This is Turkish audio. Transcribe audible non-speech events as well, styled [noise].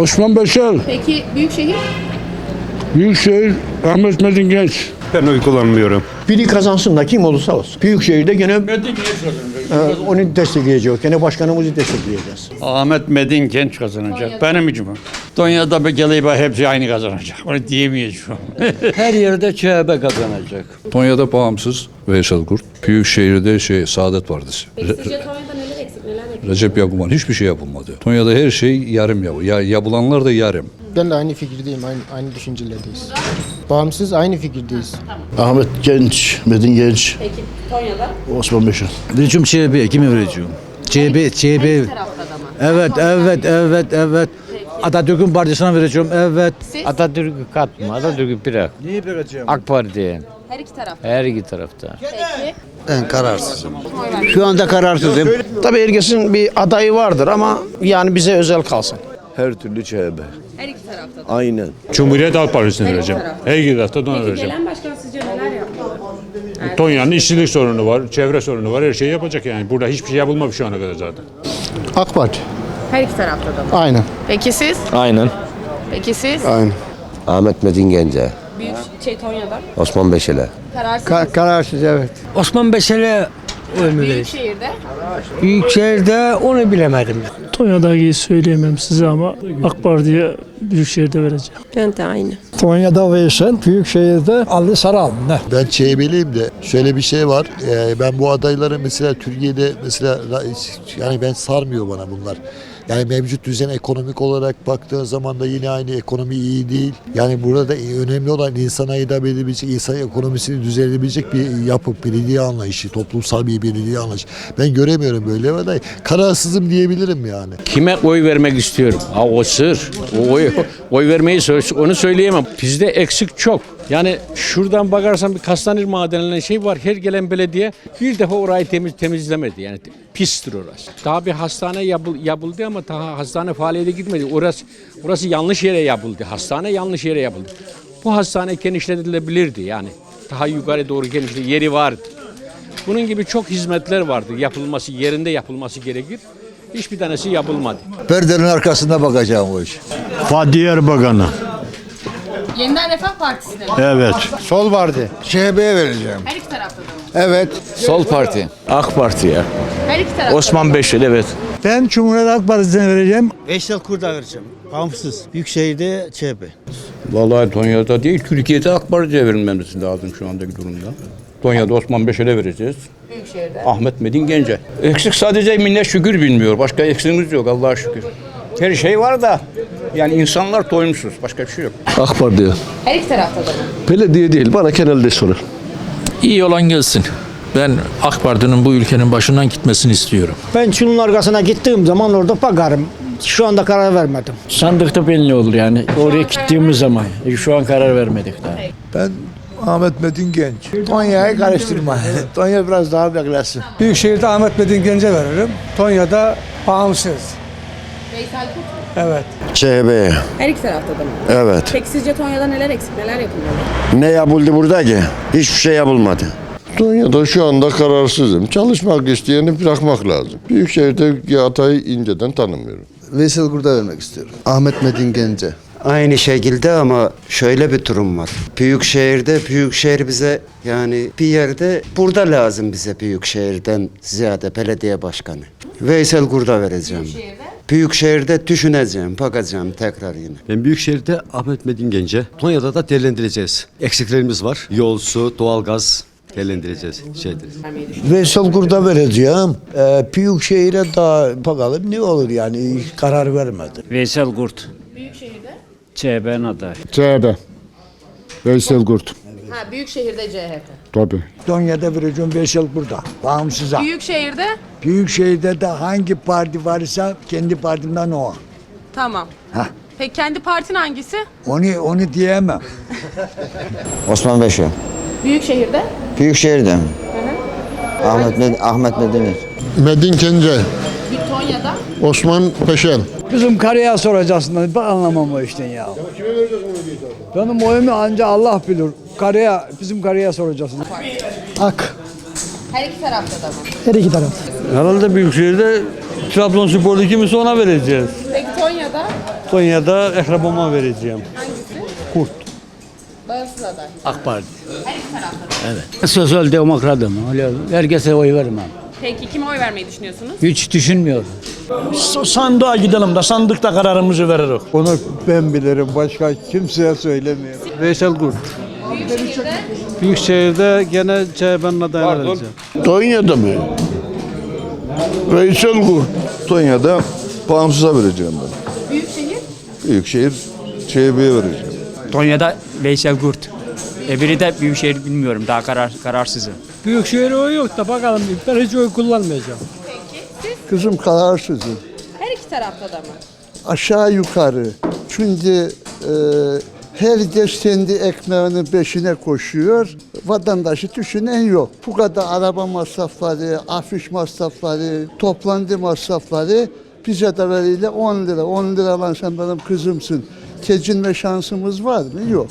Osman Beşer, Peki Büyükşehir? Büyükşehir, Ahmet Metin Genç. Ben oy kullanmıyorum. Biri kazansın da kim olursa olsun. Büyükşehir'de gene e, onu destekleyeceğiz. Gene başkanımızı destekleyeceğiz. Ahmet Medin genç kazanacak. Benim için bu. Tonya'da Bekeleyba hepsi aynı kazanacak. Onu diyemeyeceğim. [laughs] Her yerde CHP kazanacak. Tonya'da bağımsız Veysel Kurt. Büyükşehir'de şey Saadet Partisi. Peki sizce Tonya'da neler eksik, neler yapılıyor? Recep Yakuman hiçbir şey yapılmadı. Tonya'da her şey yarım yapı. Ya, yapılanlar da yarım. Ben de aynı fikirdeyim, aynı, aynı düşüncelerdeyiz. Bağımsız aynı fikirdeyiz. Ahmet Genç, Metin Genç, Peki Tonya'da? Osman Beşer. Vereceğim CHP'ye. Kime vereceğim? CHP, CHP. Tarafta da mı? Evet, evet, evet, evet. Atatürk'ün partisine vereceğim. Evet. Siz? Atatürk'ü katma, Atatürk'ü bırak. Niye vereceğim? AK Parti'ye, Her iki tarafta. her iki tarafta. Peki. Ben kararsızım. Şu anda kararsızım. Tabii herkesin bir adayı vardır ama yani bize özel kalsın. Her türlü CHP. Her iki tarafta da. Aynen. Cumhuriyet Halk Partisi'ne vereceğim. taraf. Her iki tarafta da ona Peki vereceğim. gelen başkan sizce neler yapmalı? Tonya'nın işçilik sorunu var, çevre sorunu var, her şeyi yapacak yani. Burada hiçbir şey yapılmamış şu ana kadar zaten. AK Parti. Her iki tarafta da mı? Aynen. Peki siz? Aynen. Peki siz? Aynen. Ahmet Metin Gence, Büyük şey Tonya'da. Osman Beşele. Kararsız. kararsız evet. Osman Beşer'e oy Büyükşehir'de. Büyükşehir'de onu bilemedim. Tonya'daki söyleyemem size ama AK Parti'ye Büyükşehir'de vereceğim. Ben de aynı. Tonya'da Veysel, Büyükşehir'de Ali Saral. Ne? Ben CHP'liyim de şöyle bir şey var. Ee, ben bu adayları mesela Türkiye'de mesela yani ben sarmıyor bana bunlar. Yani mevcut düzen ekonomik olarak baktığın zaman da yine aynı ekonomi iyi değil. Yani burada önemli olan insana hitap edebilecek, insan ekonomisini düzenleyebilecek bir yapı, belediye anlayışı, toplumsal bir belediye anlayışı. Ben göremiyorum böyle bir aday. Kararsızım diyebilirim yani. Kime oy vermek istiyorum? Ha o sır. O oy, oy vermeyi onu söyleyemem. Bizde eksik çok. Yani şuradan bakarsan bir Kastanırmağı denilen şey var. Her gelen belediye bir defa orayı temiz temizlemedi. Yani pistir orası. Daha bir hastane yapıl- yapıldı ama daha hastane faaliyete gitmedi. Orası orası yanlış yere yapıldı. Hastane yanlış yere yapıldı. Bu hastane genişletilebilirdi yani. Daha yukarı doğru genişle yeri vardı. Bunun gibi çok hizmetler vardı. Yapılması, yerinde yapılması gerekir. Hiçbir tanesi yapılmadı. Perdenin arkasında bakacağım o iş. Fatih Erbakan'a. Yeniden Refah Partisi'ne mi? Evet. Sol vardı. CHP'ye vereceğim. Her iki tarafta da mı? Evet. Sol Parti. AK Parti'ye. Her iki tarafta. Osman Beşil evet. Ben Cumhuriyet Halk Partisi'ne vereceğim. Veysel Kurt'a vereceğim. Bağımsız. Büyükşehir'de CHP. Vallahi Tonya'da değil, Türkiye'de AK Parti'ye verilmesi lazım şu andaki durumda. Tonya'da Osman Beşer'e vereceğiz. Büyükşehir'de. Ahmet Medin Gence. Eksik sadece millet şükür bilmiyor. Başka eksiğimiz yok Allah'a şükür. Her şey var da yani insanlar doyumsuz. Başka bir şey yok. AK Parti'ye. Her iki tarafta da mı? Belediye değil, bana genelde sorun. İyi olan gelsin. Ben AK Parti'nin bu ülkenin başından gitmesini istiyorum. Ben şunun arkasına gittiğim zaman orada bakarım. Şu anda karar vermedim. Sandıkta belli olur yani. Oraya gittiğimiz zaman. E, Şu an karar vermedik daha. Ben Ahmet Metin Genç. Tonya'yı karıştırma. [laughs] Tonya biraz daha beklesin. Büyükşehir'de Ahmet Metin Genç'e veririm. Tonya'da bağımsız. Veysel? Evet. CHP, Her iki tarafta da mı? evet. Peki sizce Tonya'da neler eksik, neler yapılmalı? Ne yapıldı burada ki? Hiçbir şey yapılmadı. Tonya'da şu anda kararsızım. Çalışmak isteyeni bırakmak lazım. Büyükşehir'de adayı inceden tanımıyorum. Veysel Kurt'a vermek istiyorum. Ahmet Metin Genç'e. Aynı şekilde ama şöyle bir durum var. Büyükşehir'de Büyükşehir bize yani bir yerde burada lazım bize Büyükşehir'den ziyade belediye başkanı. Veysel Gurda vereceğim. Büyükşehir'de düşüneceğim, bakacağım tekrar yine. Ben Büyükşehir'de Ahmet Metin Gence. Tonya'da da değerlendireceğiz. Eksiklerimiz var. Yol, su, doğalgaz değerlendireceğiz. Şeydir. Veysel Kurt'a vereceğim. Ee, Büyükşehir'e daha bakalım ne olur yani karar vermedi. Veysel Kurt. Büyükşehir'de? CHP'nin adayı. CHP. Veysel Kurt. Ha, Büyükşehir'de CHP. Tabii. Tonya'da vereceğim Veysel Kurt'a. Bağımsıza. Büyükşehir'de? Büyükşehir'de de hangi parti varsa kendi partimden o. Tamam. Peki kendi partin hangisi? Onu onu diyemem. Osman Beşe. Büyükşehir'de? Büyükşehir'de mi? Ahmet, Med Ahmet Medeni. Metin Gence. Bir Tonya'da? Osman Peşen. Bizim karıya soracaksın. Ben anlamam o işten ya. Benim oyumu anca Allah bilir. Karıya, bizim karıya soracaksın. Ak. Her iki tarafta da mı? Her iki taraf. Herhalde Büyükşehir'de Trabzonspor'da kimisi ona vereceğiz. Peki Tonya'da? Tonya'da akrabama vereceğim. Kurt. Bağımsız aday. AK Parti. Her iki tarafta da mı? Sosyal demokratım. Öyle herkese oy vermem. Peki kime oy vermeyi düşünüyorsunuz? Hiç düşünmüyorum. Sandığa gidelim de sandıkta kararımızı veririz. Onu ben bilirim. Başka kimseye söylemiyorum. Veysel Kurt. Büyükşehir'de Büyükşehir'de gene CHP'nin adayına vereceğim. Tonya'da mı? Veysel Kurt. Tonya'da bağımsıza vereceğim ben. Büyükşehir. Büyükşehir CHP'ye vereceğim. Tonya'da Veysel Kurt. Ebiri de Büyükşehir bilmiyorum. Daha karar kararsızım. Büyükşehir oy yok da bakalım. Ben hiç oy kullanmayacağım. Peki siz Kızım kararsızım. her iki tarafta da mı? Aşağı yukarı. Çünkü e, herkes kendi ekmeğinin peşine koşuyor. Vatandaşı düşünen yok. Bu kadar araba masrafları, afiş masrafları, toplantı masrafları bize de veriyle 10 lira. 10 lira lan sen benim kızımsın. Kecinme şansımız var mı? Yok.